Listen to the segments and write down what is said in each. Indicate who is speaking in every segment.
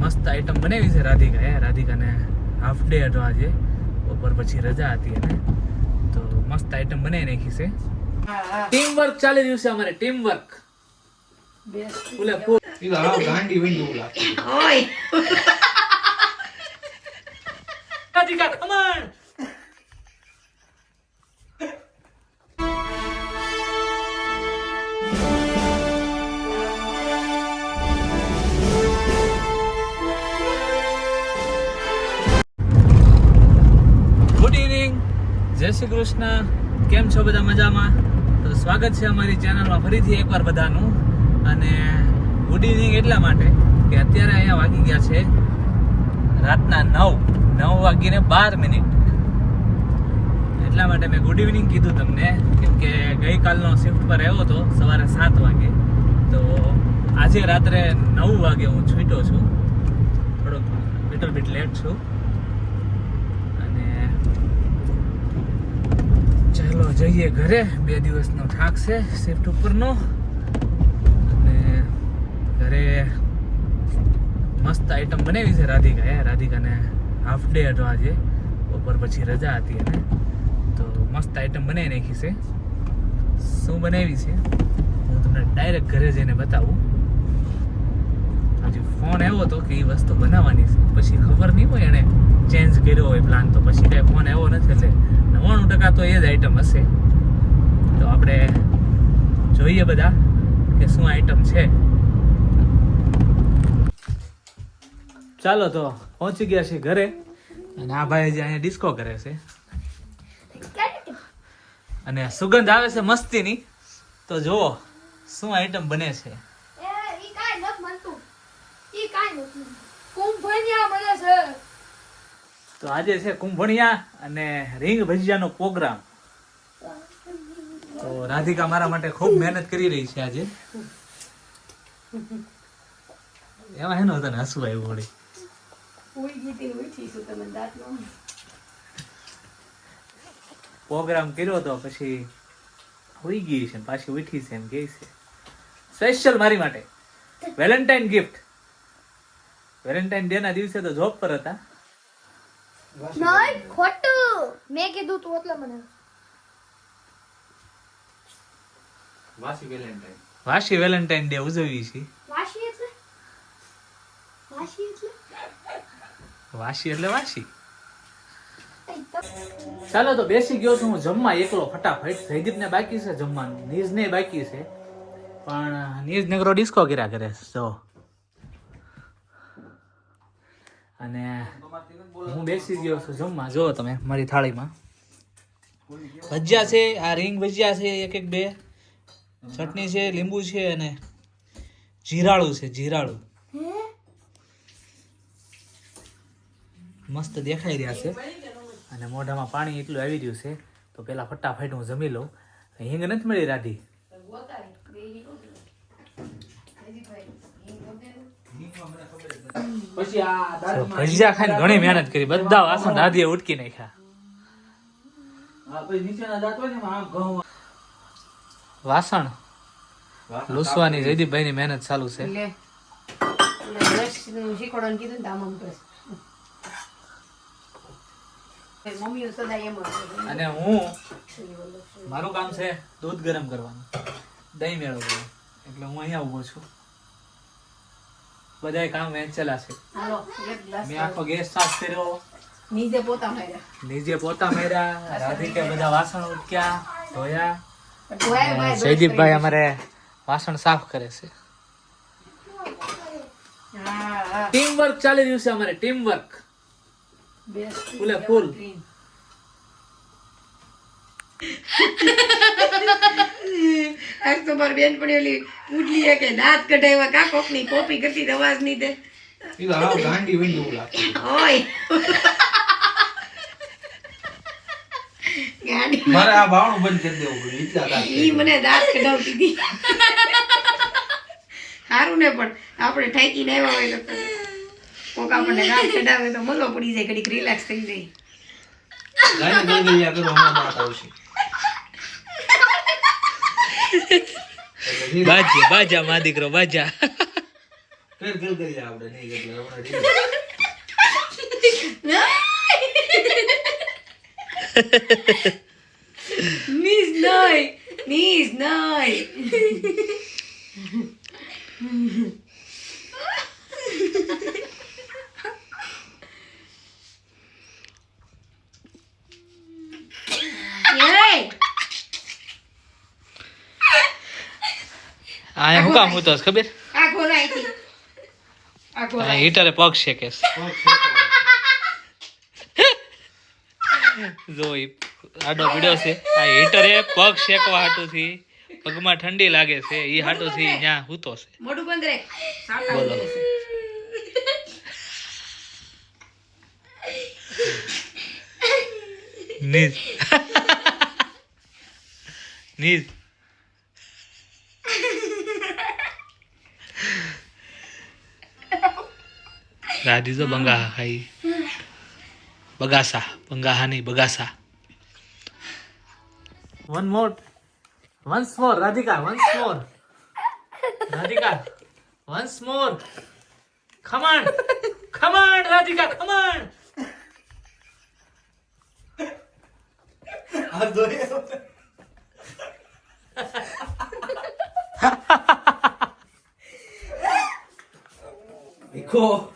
Speaker 1: મસ્ત આઈટમ બનાવી છે રાધિકા રાધિકાને હાફ ડે હતો આજે. બપોર પછી રજા હતી એને. તો મસ્ત આઈટમ બનાવી નાખી છે. ટીમ વર્ક ચાલી રહ્યું છે અમારે ટીમ વર્ક
Speaker 2: ગાંડી
Speaker 1: રાધિકા કમણ કૃષ્ણ, કેમ છો બધા મજામાં? તો સ્વાગત છે અમારી ચેનલમાં ફરીથી એકવાર બધાનું. અને ગુડ ઇવનિંગ એટલા માટે કે અત્યારે અહીંયા વાગી ગયા છે રાતના નવ. નવ વાગીને બાર મિનિટ. એટલા માટે મેં ગુડ ઇવનિંગ કીધું તમને, કેમ કે ગઈકાલનો શિફ્ટ પર આવ્યો હતો સવારે સાત વાગે. તો આજે રાત્રે નવ વાગે હું છૂટ્યો છું. થોડોક લિટલ બીટ લેટ છું અને ચાલો જઈએ ઘરે. બે દિવસનો થાક છે શિફ્ટ ઉપરનો. અને ઘરે મસ્ત આઈટમ બનાવી છે રાધિકાએ રાધિકાને હાફ ડે હતો આજે. બપોર પછી રજા હતી એને. તો મસ્ત આઈટમ બનાવી નાખી છે. શું બનાવી છે? હું તમને ડાયરેક્ટ ઘરે જઈને બતાવું. હજી ફોન આવ્યો હતો કે એ વસ્તુ બનાવવાની છે. પછી ખબર નહીં હોય એણે ચેન્જ કર્યો હોય પ્લાન તો. પછી કાંઈ ફોન આવ્યો નથી એટલે નવ્વાણું ટકા તો એ જ આઈટમ હશે તો આપણે જોઈએ બધા કે શું આઈટમ છે ચાલો તો પહોંચી ગયા છે ઘરે અને આ ભાઈ જે અહીંયા ડિસ્કો કરે છે અને સુગંધ આવે છે મસ્તીની તો જુઓ શું આઈટમ બને છે
Speaker 3: ઈ નથી મળતું. ઈ કાંઈ નથી. કુંભણિયા મળે છે.
Speaker 1: તો આજે છે કુંભણિયા અને રીંગ ભજીયાનો પ્રોગ્રામ. તો રાધિકા મારા માટે ખૂબ મહેનત કરી રહી છે આજે. એમાં હેનો તને હસવું આવ્યું વળી. પ્રોગ્રામ કર્યો તો પછી હોઈ ગઈ છે ને પાછી ઉઠી છે એમ કે છે. સ્પેશિયલ મારી માટે. Valentine gift. વેલેન્ટાઇન ડે ના દિવસે તો જોબ પર હતા.
Speaker 3: નહીં, ખોટું. મેં કીધું તું એટલે મને.
Speaker 2: વાસી વેલેન્ટાઇન.
Speaker 1: વાસી વેલેન્ટાઇન ડે ઉજવી છે
Speaker 3: વાસી એટલે? વાસી એટલે?
Speaker 1: વાસી એટલે વાસી. ચાલો તો બેસી ગયો છું હું જમવા એકલો ફટાફટ. જયદીપ ને બાકી છે જમવાનું નીઝ ને બાકી છે. પણ નીઝ નગરો ડિસ્કો કર્યા કરે છે જો. અને હું બેસી ગયો છું જમવા. જો તમે મારી થાળીમાં. ભજીયા છે આ રીંગ ભજીયા છે એક એક બે. ચટણી છે લીંબુ છે અને જીરાળું છે જીરાળું. મસ્ત દેખાઈ રહ્યા છે. અને મોઢામાં પાણી એટલું આવી રહ્યું છે તો પેલા ફટાફટ હું જમી લઉં. હિંગ નથી મળી રાધી
Speaker 2: પછી આ
Speaker 1: તો ભજીયા ખાઈને ઘણી મહેનત કરી. બધા વાસણ દાદીએ ઉટકી નાખ્યા.
Speaker 2: આ પછી નીચેના દાંત હોય ને એમાં આમ ઘઉં
Speaker 1: વાસણ? લૂસવાની જયદીપભાઈ ની મહેનત ચાલુ છે. અને હું મારું કામ છે દૂધ ગરમ કરવાનું. દહીં મેળવવાનું એટલે હું અહીંયા ઊભો છું. બધાય કામ વેચેલા છે.
Speaker 4: હાલો, એક glass
Speaker 1: મેં આખો ગેસ સાફ કર્યો.
Speaker 4: નીચે પોતા માર્યા.
Speaker 1: નીચે પોતા માર્યા. રાધિકે બધા વાસણ ઉટક્યા ધોયા. જયદીપભાઈ અમારે વાસણ સાફ કરે છે. ટીમ વર્ક ચાલી રહ્યું છે અમારે ટીમ વર્ક ફૂલે ફૂલ.
Speaker 4: આજ તો મારી બેનપણી ઓલી ઉડલી કે દાંત કઢાવ્યા કા કોકની કોપી કરતી અવાજ નહીં દે.
Speaker 2: હાવ ગાંડી વંડી એવું લાગે.
Speaker 4: ઓય. ગાડી.
Speaker 2: મારે આ બાવણું બંધ કરી દેવું પડ્યું એટલા દાંત
Speaker 4: ઈ મને દાંત કઢાવતી હતી. સારું ને પણ આપણે ઠાકીને આવ્યા હોય તો કોક આપણને દાંત કઢાવે તો મલો પડી જાય ઘડીક રિલેક્સ થઈ જાય.
Speaker 2: ગાંડી ગાંડી યાર તો હમણાં આવશે.
Speaker 1: બાજા બાજા મા દીકરો બાજા.
Speaker 2: ફેર ગલ કરી આપણે નહીં એટલે
Speaker 1: કામ હું ખબર? હીટરે પગ છે. કે જો આડો પીડ્યો છે. આ હીટરે પગ શેકવા હાટુથી પગમાં ઠંડી લાગે છે. એ હાટુથી ત્યાં હૂતો છે.
Speaker 4: મોઢું બંધ રે
Speaker 1: બોલો. નીજ. નીજ. રાધી તો બંગાહા ખાઈ બગાસા બંગાહા નહીં બગાસા one more once more Radhika once more Radhika once more khaman ખમણ રાધિકા ખમણ
Speaker 2: ભીખો
Speaker 1: કાઢલે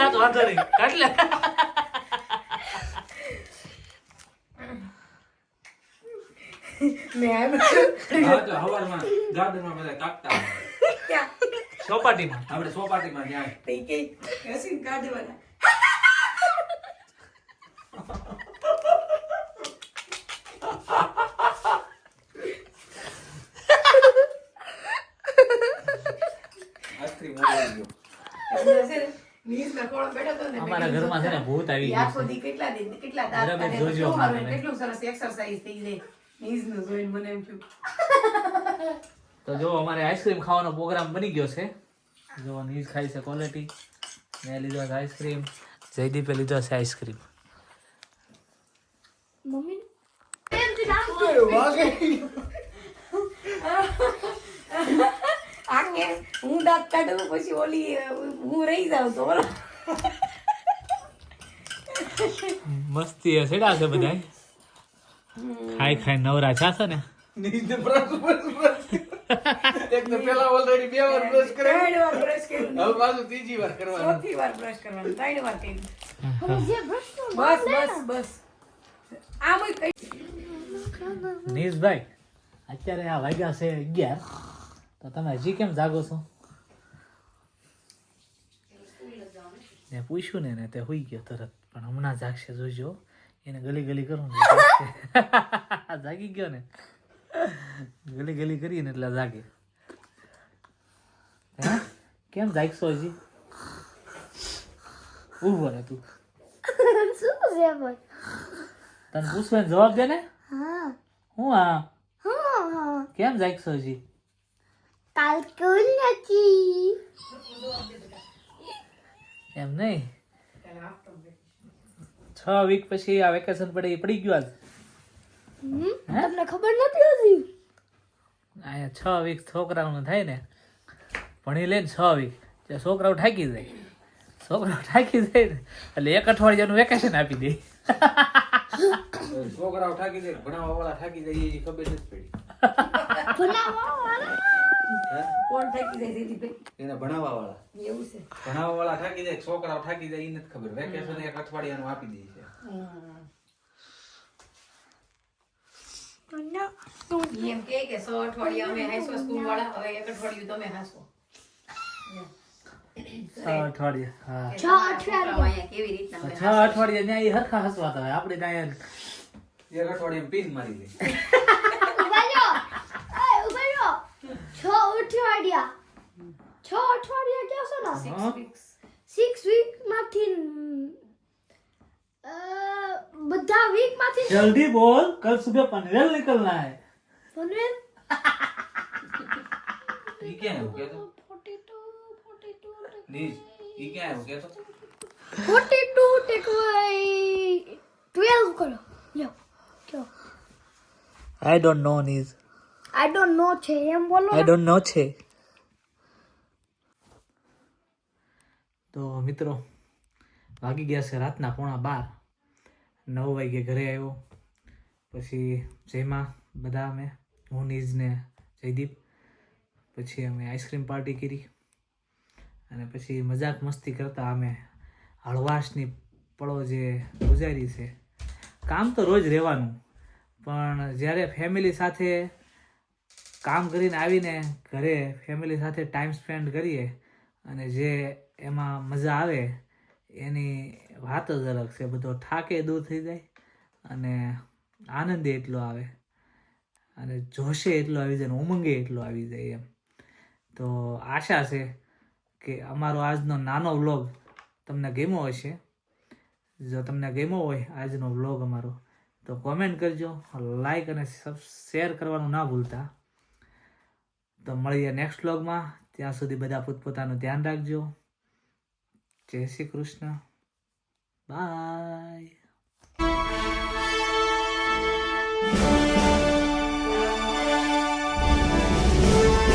Speaker 1: જાતો વાંધો નહીં
Speaker 4: મેં આવ્યું.
Speaker 2: હા તો હવારમાં ગાર્ડનમાં બધા કાપતા
Speaker 4: ક્યાં?
Speaker 2: આપણે સોપાટીમાં ત્યાં
Speaker 4: તે કે ઘસીને કાઢવાના.
Speaker 2: આઈસ્ક્રીમ ઓરડી ગયો
Speaker 1: અમારા ઘરમાં છે ને ભૂત આવી ગયું
Speaker 4: આખો
Speaker 1: છે
Speaker 4: દી કેટલા દી કેટલા દાંત
Speaker 1: જોજો
Speaker 4: તો મારું કેટલું સરસ exercise થઈ જાય. નીસનું જોઈને મને એમ થયું.
Speaker 1: તો જો અમારે આઈસ્ક્રીમ ખાવાનો પ્રોગ્રામ બની ગયો છે જો નીઝ ખાઈ છે ક્વોલિટી મેં લીધો છે આઈસ્ક્રીમ જયદીપે લીધો છે આઈસ્ક્રીમ
Speaker 3: મમ્મી એમથી
Speaker 4: આગે હું દાંત કાઢું પછી ઓલી હું રહી જાઉં તો
Speaker 1: મસ્તી હશે ડા છે બધા ખાઈ ખાઈ નવરા છાશે ને?
Speaker 2: નીચે બ્રશ બ્રશ બ્રશ. એક તો પેલા ઓલરેડી બે વાર બ્રશ કરે
Speaker 4: ત્રણ વાર બ્રશ કર્યું.
Speaker 2: હવે પાછું ત્રીજી વાર કરવાનું.
Speaker 4: ચોથી વાર બ્રશ કરવાનું. ત્રણ વાર કર્યું.
Speaker 3: હવે જે પ્રશ્ન
Speaker 4: બસ બસ બસ. આમ કઈ
Speaker 1: અત્યારે આ વાગ્યા છે અગિયાર. તો તમે હજી કેમ જાગો છો? મેં પૂછ્યું ને એને તે હોઈ ગયો તરત પણ હમણાં જાગશે જોજો. એને ગલી ગલી કરું ને જાગી ગયો ને. ગલી ગલી કરીને એટલે જાગે? કેમ જાગશો હજી? ઊભો ને તું. તને પૂછવા જવાબ દે ને?
Speaker 3: હું
Speaker 1: હા. કેમ જાગશો હજી?
Speaker 3: નથી
Speaker 1: એમ નહીં? છ વીક પછી આ વેકેશન પડે એ પડી ગયું આજ.
Speaker 3: તમને ખબર નથી હતી
Speaker 1: અહીંયા છ વીક છોકરાઓને થાય ને. ભણી લે ને છ વીક ત્યાં છોકરાઓ થાકી જાય. છોકરાઓ થાકી જાય ને એટલે એક અઠવાડિયાનું વેકેશન આપી દે.
Speaker 2: છોકરાઓ થાકી જાય ભણાવવા વાળા થાકી જાય એ ખબર નથી પડી.
Speaker 3: ભણાવવા વાળા?
Speaker 4: કોણ થાકી જાય દીદીભાઈ?
Speaker 2: એને ભણાવવા વાળા
Speaker 4: એવું છે.
Speaker 2: ભણાવવા વાળા થાકી જાય છોકરાઓ થાકી જાય એ નથી ખબર. વેકેશન એક અઠવાડિયાનું આપી દે છે.
Speaker 4: એમ કે કે સો અઠવાડિયા અમે હાંસવા સ્કૂલ વાળા હવે એક અઠવાડિયું તમે હાંસવો
Speaker 1: છ અઠવાડિયા હા.
Speaker 3: છ અઠવાડિયા.
Speaker 4: કેવી રીતના
Speaker 1: છ અઠવાડિયા ત્યાં એ હરખા હસવાતા હોય આપણે ત્યાં
Speaker 2: એક અઠવાડિયા પીન મારી દે.
Speaker 3: અઠવાડિયા છ અઠવાડિયા કહેશો ને
Speaker 1: હા.
Speaker 3: સિક્સ વીક માંથી અ, બધા વીક માંથી
Speaker 1: જલ્દી બોલ કલ સુબહ પનવેલ निकलना है
Speaker 3: પનવેલ
Speaker 2: ઈ ક્યાં એવું કહેતો
Speaker 3: 42 42
Speaker 2: નીજ ઈ ક્યાં એવું કહેતો
Speaker 3: 42 ટેક અવાય 12 કરો લ્યો લ્યો
Speaker 1: आई don't know knees
Speaker 3: I don't know છે એમ બોલો
Speaker 1: આઈ ડોન્ટ નો છે તો મિત્રો, વાગી ગયા છે રાતના પોણા બાર. નવ વાગે ઘરે આવ્યો. પછી જયમાં, બધા અમે, હું નીઝ ને જયદીપ. પછી અમે આઈસ્ક્રીમ પાર્ટી કરી. અને પછી મજાક મસ્તી કરતા અમે હળવાશની પળો જે ગુજારી છે. કામ તો રોજ રહેવાનું. પણ જ્યારે ફેમિલી સાથે કામ કરીને આવીને ઘરે ફેમિલી સાથે ટાઈમ સ્પેન્ડ કરીએ અને જે એમાં મજા આવે, એની વાત જ અલગ છે. બધો થાકે દૂર થઈ જાય અને આનંદ એટલો આવે અને જોશે એટલો આવી જાય ઉમંગે એટલો આવી જાય એમ. તો આશા છે કે અમારો આજનો નાનો વ્લોગ તમને ગમ્યો હશે. જો તમને ગમ્યો હોય આજનો વ્લોગ અમારો, તો કોમેન્ટ કરજો, લાઈક અને શેર કરવાનું ના ભૂલતા. તો મળીએ નેક્સ્ટ વ્લોગમાં. ત્યાં સુધી બધા પોતપોતાનું ધ્યાન રાખજો. જય શ્રી કૃષ્ણ. બાય